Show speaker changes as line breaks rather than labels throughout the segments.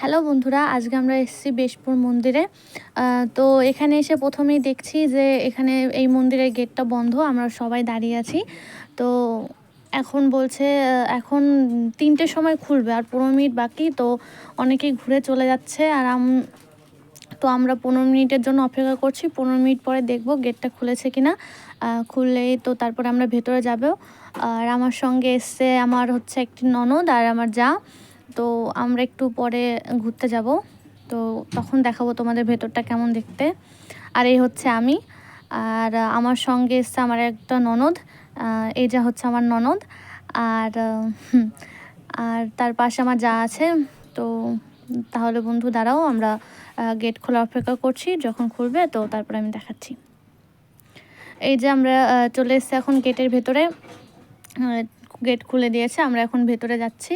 Hello বন্ধুরা আজকে আমরা এসেছি বেশপুর মন্দিরে। তো এখানে এসে প্রথমেই দেখছি যে এখানে এই মন্দিরের গেটটা বন্ধ আমরা সবাই দাঁড়িয়ে আছি। তো এখন বলছে এখন তিনটের সময় খুলবে আর পনেরো মিনিট বাকি তো অনেকেই ঘুরে চলে যাচ্ছে। আর তো আমরা পনেরো মিনিটের জন্য অপেক্ষা করছি পনেরো মিনিট পরে দেখব গেটটা খুলেছে কিনা। আহ, খুললেই তো তারপরে আমরা ভেতরে যাব। আর আমার সঙ্গে এসছে আমার হচ্ছে একটি ননদ আর আমার যা। তো আমরা একটু পরে ঘুরতে যাব। তো তখন দেখাবো তোমাদের ভেতরটা কেমন দেখতে। আর এই হচ্ছে আমি। আর আমার সঙ্গে এসছে আমার একটা ননদ। এই যা হচ্ছে আমার ননদ। আর আর তার পাশে আমার যা আছে। তো তাহলে বন্ধু দাঁড়াও, আমরা গেট খোলা অপেক্ষা করছি। যখন খুলবে তো তারপরে আমি দেখাচ্ছি। এই যে আমরা চলে এসেছি এখন গেটের ভেতরে। গেট খুলে দিয়েছে, আমরা এখন ভেতরে যাচ্ছি।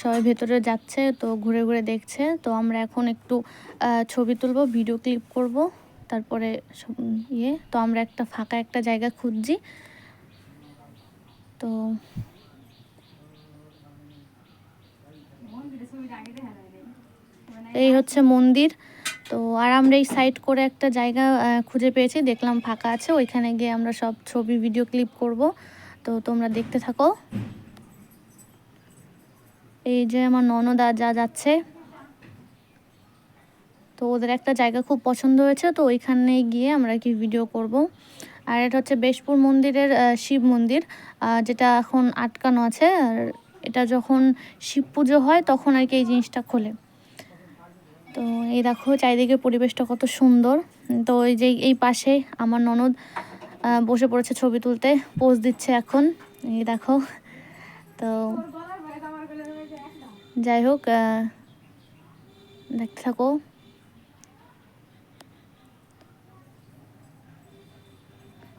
সবাই ভেতরে যাচ্ছে, তো ঘুরে ঘুরে দেখছে। তো আমরা এখন একটু ছবি তুলবো ভিডিও ক্লিপ করব। তারপরে ইয়ে তো আমরা একটা ফাঁকা একটা জায়গা খুঁজছি। তো এই হচ্ছে মন্দির। তো আর আমরা এই সাইড করে একটা জায়গা খুঁজে পেয়েছি, দেখলাম ফাঁকা আছে। ওইখানে গিয়ে আমরা সব ছবি ভিডিও ক্লিপ করব। তো তোমরা দেখতে থাকো। এই যে আমার ননদা যা যাচ্ছে। তো ওদের একটা জায়গা খুব পছন্দ হয়েছে, তো ওইখানে গিয়ে আমরা কি ভিডিও করব। আর এটা হচ্ছে বেশপুর মন্দিরের শিব মন্দির যেটা এখন আটকানো আছে। আর এটা যখন শিব পুজো হয় তখন আর কি এই জিনিসটা খোলে। তো এই দেখো চারিদিকে পরিবেশটা কত সুন্দর। তো এই যে এই পাশে আমার ননদ বসে পড়েছে ছবি তুলতে পোজ দিচ্ছে এখন। এই দেখো। তো যাই হোক দেখতে থাকো।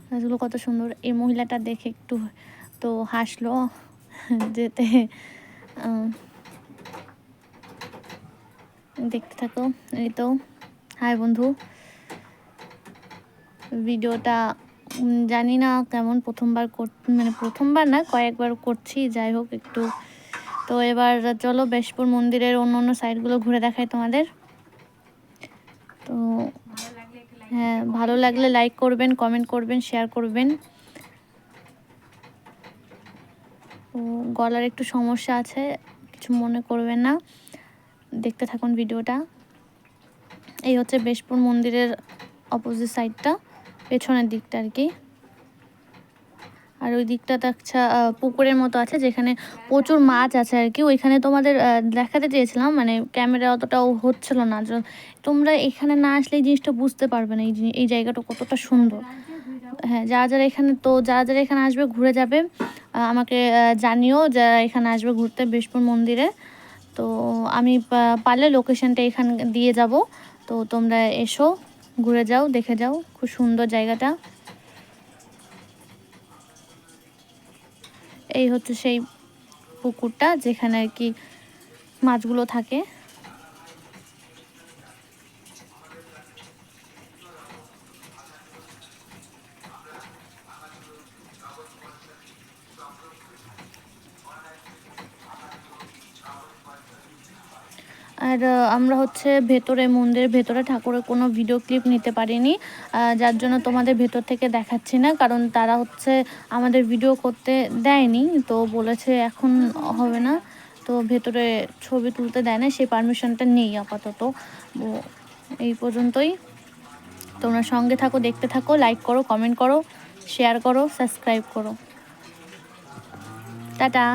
গাছগুলো কত সুন্দর। এই মহিলাটা দেখে একটু তো হাসলো যেতে। দেখতে থাকো। এই তো, হাই বন্ধু। ভিডিওটা জানি না কেমন প্রথমবার মানে প্রথমবার না, কয়েকবার করছি। যাই হোক একটু তো এবার চলো বেশপুর মন্দিরের অন্য অন্য সাইডগুলো ঘুরে দেখাই তোমাদের। তো হ্যাঁ ভালো লাগলে লাইক করবেন কমেন্ট করবেন শেয়ার করবেন। তো গলার একটু সমস্যা আছে, কিছু মনে করবেন না। দেখতে থাকুন ভিডিওটা। এই হচ্ছে বেশপুর মন্দিরের অপোজিট সাইডটা পেছনের দিকটা আর কি। আর ওই দিকটাতে একটা পুকুরের মতো আছে যেখানে প্রচুর মাছ আছে আর কি। ওইখানে তোমাদের দেখাতে চেয়েছিলাম মানে ক্যামেরা অতটাও হচ্ছিল না। তোমরা এখানে না আসলে এই জিনিসটা বুঝতে পারবে না, এই জিনি- এই জায়গাটা কতটা সুন্দর। হ্যাঁ যারা যারা এখানে, তো যারা যারা এখানে আসবে ঘুরে যাবে আমাকে জানিও যারা এখানে আসবে ঘুরতে বেশপুর মন্দিরে। তো আমি পারলে লোকেশনটা এখানে দিয়ে যাব। তো তোমরা এসো, ঘুরে যাও, দেখে যাও, খুব সুন্দর জায়গাটা। এই হচ্ছে সেই পুকুরটা যেখানে আর কি মাছগুলো থাকে। আর আমরা হচ্ছে ভেতরে মন্দিরের ভেতরে ঠাকুরের কোনো ভিডিও ক্লিপ নিতে পারিনি যার জন্য তোমাদের ভেতর থেকে দেখাচ্ছি না, কারণ তারা হচ্ছে আমাদের ভিডিও করতে দেয়নি, তো বলেছে এখন হবে না, তো ভেতরে ছবি তুলতে দেয় না, সেই পারমিশনটা নেই আপাতত এই পর্যন্তই। তোমরা সঙ্গে থাকো, দেখতে থাকো লাইক করো কমেন্ট করো শেয়ার করো সাবস্ক্রাইব করো। টাটা।